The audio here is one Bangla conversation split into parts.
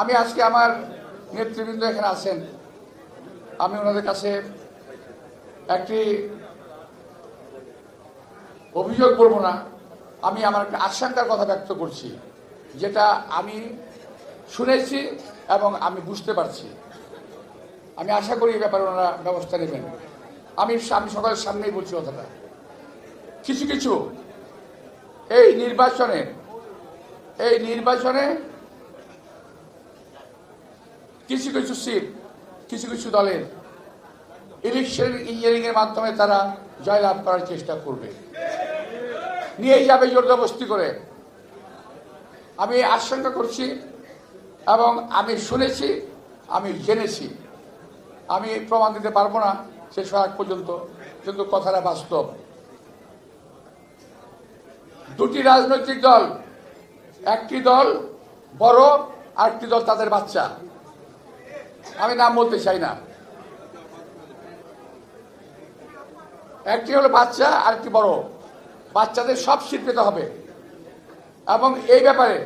আমি আজকে আমার নেতৃবৃন্দ এখানে আছেন। আমি ওনাদের কাছে একটি অভিযোগ বলব না। আমি আমার একটা আশঙ্কার কথা ব্যক্ত করছি, যেটা আমি শুনেছি এবং আমি বুঝতে পারছি। আমি আশা করি এই ব্যাপারে ওনারা ব্যবস্থা নেবেন। আমি আমি সকালের সামনেই বলছি কথাটা। কিছু কিছু। এই নির্বাচনে এই নির্বাচনে কিছু কিছু সিট, কিছু কিছু দলের ইলেকশন ইঞ্জিনিয়ারিং এর মাধ্যমে তারা জয়লাভ করার চেষ্টা করবে। নিয়ে যাবে জোরদবস্তি করে। আমি আশঙ্কা করছি এবং আমি শুনেছি, আমি জেনেছি। আমি প্রমাণ দিতে পারব না শেষ হওয়ার পর্যন্ত, কিন্তু কথাটা বাস্তব। দুটি রাজনৈতিক দল, একটি দল বড়, আরেকটি দল তাদের বাচ্চা। আমি নাম বলতে চাই না। একটি হলো বাচ্চা, আরেকটি বড়। বাচ্চাদের সব সিট পেতে হবে। এবং এই ব্যাপারে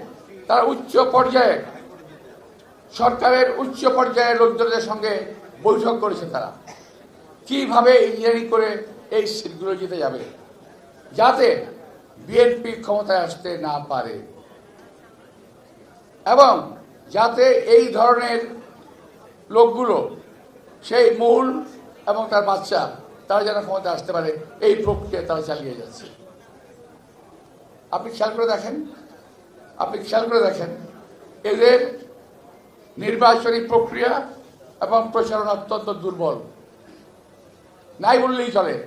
তারা উচ্চ পর্যায়ে, সরকারের উচ্চ পর্যায়ের লোকজনদের সঙ্গে বৈঠক করেছে তারা। কীভাবে ইঞ্জিনিয়ারিং করে এই সিটগুলো জিতে যাবে? যাতে বিএনপি ক্ষমতায় আসতে না পারে। এবং যাতে এই ধরনের লোকগুলো, সেই মূল এবং তার বাচ্চা, তারা যেন ক্ষমতা আসতে পারে, এই প্রক্রিয়া তারা চালিয়ে যাচ্ছে। আপনি খেয়াল করে দেখেন, আপনি খেয়াল করে দেখেন, এদের নির্বাচনী প্রক্রিয়া এবং প্রচারণা অত্যন্ত দুর্বল। নাই বললেই চলে।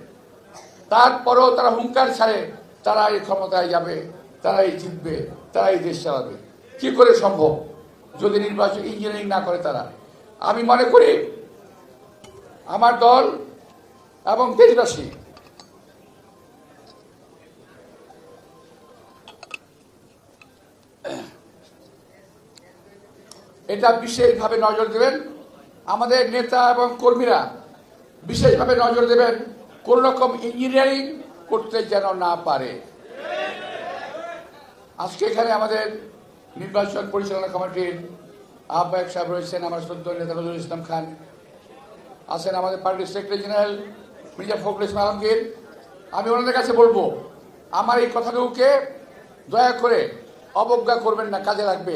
তারপরেও তারা হুঙ্কার ছাড়ে, তারা এই ক্ষমতায় যাবে তারা তারাই জিতবে, তারাই দেশ চালাবে। কি করে সম্ভব? যদি নির্বাচন ইঞ্জিনিয়ারিং না করে তারা। আমি মনে করি আমার দল এবং দেশবাসী এটা বিশেষভাবে নজর দেবেন। আমাদের নেতা এবং কর্মীরা বিশেষভাবে নজর দেবেন কোন রকম ইঞ্জিনিয়ারিং করতে যেন না পারে। আজকে এখানে আমাদের নির্বাচন পরিচালনা কমিটির আহ্বায়ক সাহেব রয়েছেন আমার সদ্য নেতা নজরুল ইসলাম খান। আছেন আমাদের পার্টির সেক্রেটারি জেনারেল মির্জা ফখরুল ইসলাম আলমগীর। আমি ওনাদের কাছে বলব, আমার এই কথাটুকুকে দয়া করে অবজ্ঞা করবেন না, কাজে লাগবে।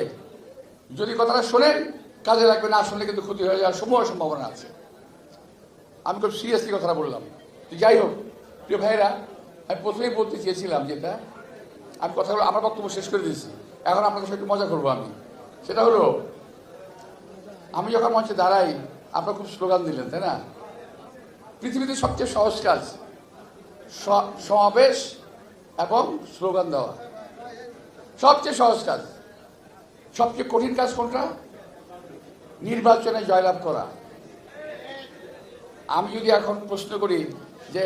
যদি কথাটা শোনেন, কাজে লাগবে, না শুনলে কিন্তু ক্ষতি হয়ে যাওয়ার সমূহ সম্ভাবনা আছে। আমি খুব সিরিয়াসলি কথাটা বললাম। যাই হোক, প্রিয় ভাইয়েরা, আমি প্রথমেই বলতে চেয়েছিলাম যেটা, আমি কথাগুলো, আমার বক্তব্য শেষ করে দিয়েছি। এখন আপনাদের সাথে মজা করব আমি। সেটা হলো আমি যখন মঞ্চে দাঁড়াই, আপনারা খুব স্লোগান দিলেন, তাই না? পৃথিবীতে সবচেয়ে সহজ কাজ সমাবেশ এবং স্লোগান দেওয়া। সবচেয়ে সহজ কাজ, সবচেয়ে কঠিন কাজ কোনটা? নির্বাচনে জয়লাভ করা। আমি যদি এখন প্রশ্ন করি যে,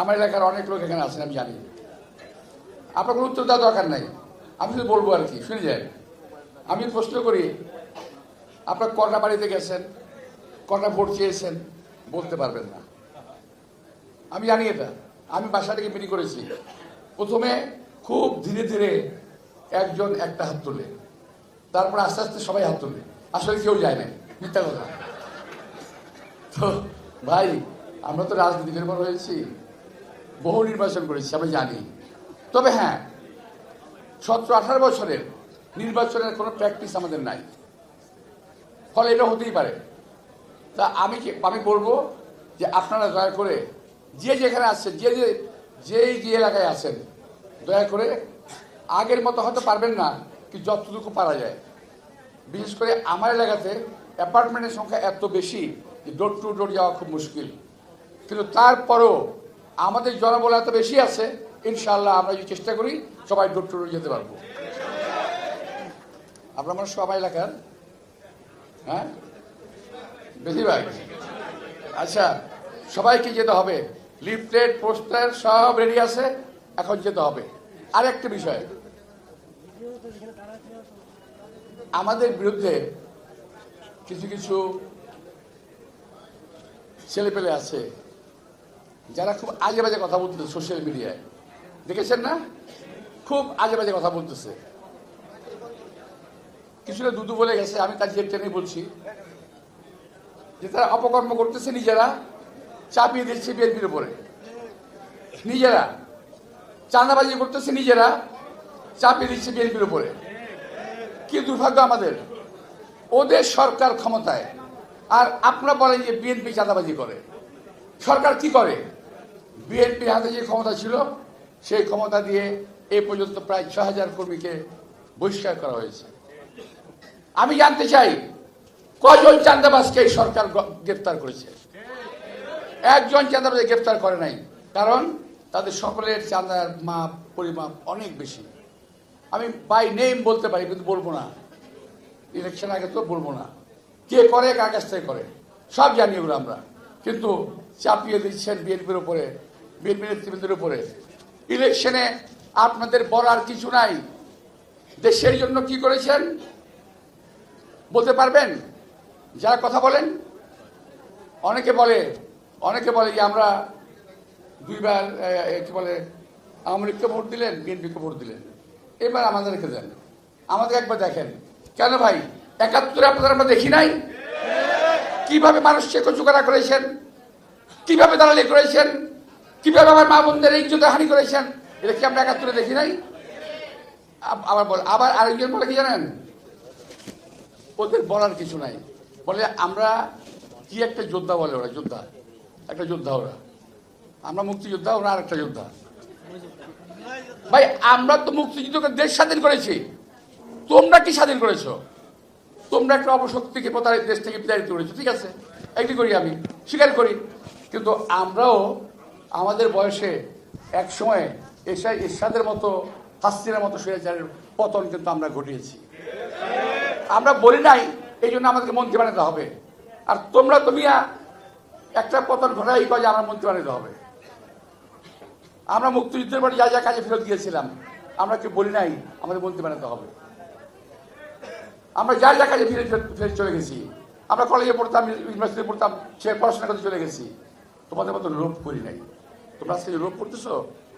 আমার এলাকার অনেক লোক এখানে আছেন, আমি জানি। আপনার কোনো উত্তর দেওয়ার দরকার নাই। আমি শুধু বলব আর কি, শুনে যায় আমি প্রশ্ন করি আপনার কটা বাড়িতে গেছেন কটা ভোট চেয়েছেন, বলতে পারবেন না। আমি জানি এটা। আমি বাসা থেকে মিটিং করেছি। প্রথমে খুব ধীরে ধীরে একজন একটা হাত তোলে। তারপর আস্তে আস্তে সবাই হাত তোলে। আসলে কেউ যায় না মিথ্যা কথা। তো ভাই, আমরা তো রাজনীতি নির্ভর হয়েছি। বহু নির্বাচন করেছি, আমি জানি। তবে হ্যাঁ সতেরো আঠারো বছরের নির্বাচনের কোনো প্র্যাকটিস আমাদের নাই। ফলে এটা হতেই পারে। তা আমি আমি বলব যে আপনারা দয়া করে যে যেখানে আছেন যে যে যেই যে এলাকায় আছেন, দয়া করে আগের মতো হয়তো পারবেন না কি যতটুকু পারা যায়। বিশেষ করে আমার এলাকাতে অ্যাপার্টমেন্টের সংখ্যা এত বেশি যে ডোর টু ডোর যাওয়া খুব মুশকিল। কিন্তু তারপরও আমাদের জনবল এত বেশি আছে ইনশাল্লাহ আমরা যদি চেষ্টা করি সবাই ডোর টু ডোর যেতে পারব। আপনার সবাই এলাকার? হ্যাঁ? বেশিরভাগ। আচ্ছা সবাইকে যেতে হবে। লিফলেট পোস্টার সব রেডি আছে, এখন যেতে হবে। আর একটা বিষয়। আমাদের বিরুদ্ধে কিছু কিছু ছেলেপেলে আছে, যারা খুব আজে বাজে কথা বলতেছে সোশ্যাল মিডিয়ায় দেখেছেন না? খুব আজে বাজে কথা বলতেছে। কিছুটা দুদু বলে গেছে, আমি তার টেনে বলছি। যে তারা অপকর্ম করতেছে নিজেরা, চাপিয়ে দিচ্ছে বিএনপির উপরে। নিজেরা, চাঁদাবাজি করতেছে নিজেরা, চাপিয়ে দিচ্ছে বিএনপির উপরে। কি দুর্ভাগ্য আমাদের। ওদের সরকার ক্ষমতায়। আর আপনারা বলেন যে বিএনপি চাঁদাবাজি করে। সরকার কি করে? বিএনপির হাতে যে ক্ষমতা ছিল, সেই ক্ষমতা দিয়ে এ পর্যন্ত প্রায় ছ হাজার কর্মীকে বহিষ্কার করা হয়েছে। আমি জানতে চাই কজন চাঁদাবাজকে এই সরকার গ- গ্রেপ্তার করেছে? একজন চাঁদাবাজ গ্রেপ্তার করে নাই, কারণ তাদের সকলের চাঁদার মাপ, পরিমাপ অনেক বেশি। আমি বাই নেম বলতে পারি, কিন্তু বলব না। ইলেকশন আগে তো বলব না। কে করে কাছ থেকে করে, সব জানি ওগুলো আমরা। কিন্তু চাপিয়ে দিচ্ছেন বিএনপির উপরে, বিএনপি নেতৃবৃন্দের উপরে। ইলেকশনে আপনাদের বলার কিছু নাই। দেশের জন্য কি করেছেন? বলতে পারবেন? যারা কথা বলেন, অনেকে বলে অনেকে বলে যে আমরা দুইবার কি বলে, আওয়ামী লীগকে ভোট দিলেন, বিএনপিকে ভোট দিলেন। এবার আমাদেরকে দেন। আমাদের একবার দেখেন। কেন ভাই? একাত্তরে আপনাদের আমরা দেখি নাই? কীভাবে মানুষকে কচুকারা করেছেন? কীভাবে দালালি করেছেন? কীভাবে আমার মা বোনদের ইজ্জত হানি করেছেন? এটা কি আমরা একাত্তরে দেখি নাই? আবার বল, আবার আরেকজন বলে কি জানেন? ওদের বলার কিছু নাই। বলে আমরা কি একটা যোদ্ধা বলে ওরা, যোদ্ধা। একটা যোদ্ধা ওরা। আমরা মুক্তিযোদ্ধা, ওরা আর একটা যোদ্ধা। ভাই, আমরা তো মুক্তিযুদ্ধকে দেশ স্বাধীন করেছি। তোমরা কি স্বাধীন করেছ? তোমরা একটা অপশক্তিকে প্রতারিত, দেশ থেকে বিতাড়িত করেছ, ঠিক আছে? একটি করি আমি, স্বীকার করি। কিন্তু আমরাও আমাদের বয়সে এক সময় এসা এরশাদের মতো হাস্তিনের মতো স্বৈরাচারের পতন কিন্তু আমরা ঘটিয়েছি। আমরা বলি নাই, এই জন্য আমাদেরকে মন্ত্রী বানাতে হবে। আর তোমরা তুমি একটা পতন ঘটাই কাজে আমরা মন্ত্রী বানাতে হবে। আমরা মুক্তিযুদ্ধের পরে যা যা কাজে ফেরত গিয়েছিলাম, আমরা কি বলি নাই, আমাদের মন্ত্রী বানাতে হবে। আমরা যা যা কাজে ফিরে ফেরত চলে গেছি। আমরা কলেজে পড়তাম ইউনিভার্সিটি পড়তাম, সে পড়াশোনা করতে চলে গেছি। তোমাদের মতো লোভ করি নাই। তোমরা আজকে যে লোভ করতেছো,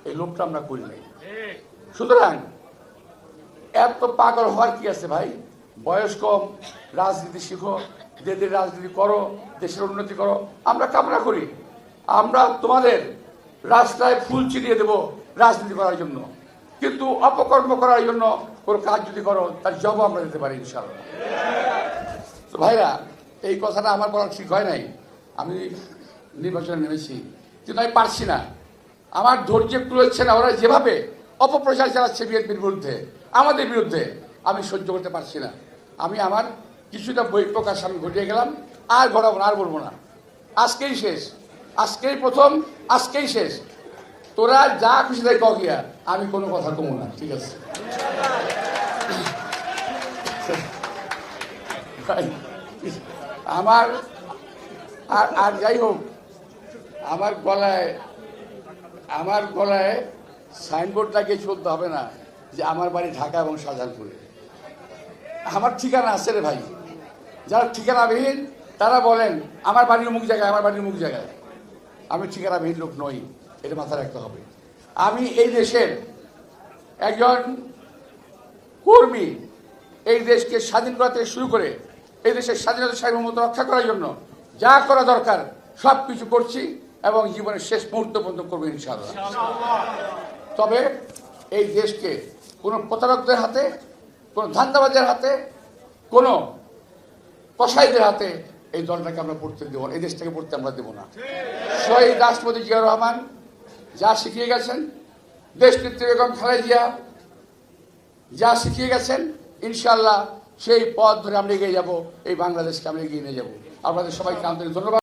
এই লোভটা আমরা করি নাই। সুতরাং, এত পাগল হওয়ার কি আছে ভাই? বয়স কম রাজনীতি শিখো, দেশের রাজনীতি করো, দেশের উন্নতি করো, আমরা কামনা করি। আমরা তোমাদের রাস্তায় ফুল ছিটিয়ে দেব রাজনীতি করার জন্য। কিন্তু অপকর্ম করার জন্য কোনো কাজ যদি করো, তার জবাব আমরা দিতে পারি, ইনশাআল্লাহ। তো ভাইরা, এই কথাটা আমার বলা ঠিক হয় নাই। আমি নির্বাচনে নেমেছি। কিন্তু আমি পারছি না। আমার ধৈর্য কুলোচ্ছে না, ওরা যেভাবে অপপ্রচার চালাচ্ছে বিএনপির বিরুদ্ধে, আমাদের বিরুদ্ধে, আমি সহ্য করতে পারছি না। আমি আমার কিছুটা বই প্রকাশ আমি ঘটিয়ে গেলাম। আর ঘটাবো আর বলব না। আজকেই শেষ। আজকেই প্রথম, আজকেই শেষ। তোরা যা খুশি তাই গিয়া। আমি কোনো কথা কমো না, ঠিক আছে? আমার, আর আর যাই হোক, আমার গলায় আমার গলায় সাইনবোর্ড লাগিয়ে চলতে হবে না যে আমার বাড়ি ঢাকা এবং শাহজাহানপুরে। আমার ঠিকানা আছে রে ভাই। যারা ঠিকানাবিহীন তারা বলেন আমার বাড়ির মুখ জায়গায় আমার বাড়ির মুখ জায়গায়। আমি ঠিকানাবিহীন লোক নই এটা মাথায় রাখতে হবে। আমি এই দেশের একজন কর্মী এই দেশকে স্বাধীন করা থেকে শুরু করে এই দেশের স্বাধীনতা সার্বভৌমত্ব রক্ষা করার জন্য যা করা দরকার সব কিছু করছি এবং জীবনের শেষ মুহূর্ত পর্যন্ত করব ইনশাআল্লাহ। তবে এই দেশকে কোনো প্রতারকদের হাতে কোনো ধান্দাবাজের হাতে, কোনো কসাইদের হাতে এই দলটাকে আমরা পড়তে দেবো এই দেশটাকে পড়তে আমরা দেবো না। শহীদ রাষ্ট্রপতি জিয়া রহমান যা শিখিয়ে গেছেন দেশ নেত্রী বেগম খালেদা যা শিখিয়ে গেছেন ইনশাল্লাহ সেই পথ ধরে আমরা এগিয়ে যাব, এই বাংলাদেশকে আমরা এগিয়ে নিয়ে যাব। আপনাদের সবাইকে আন্তরিক ধন্যবাদ।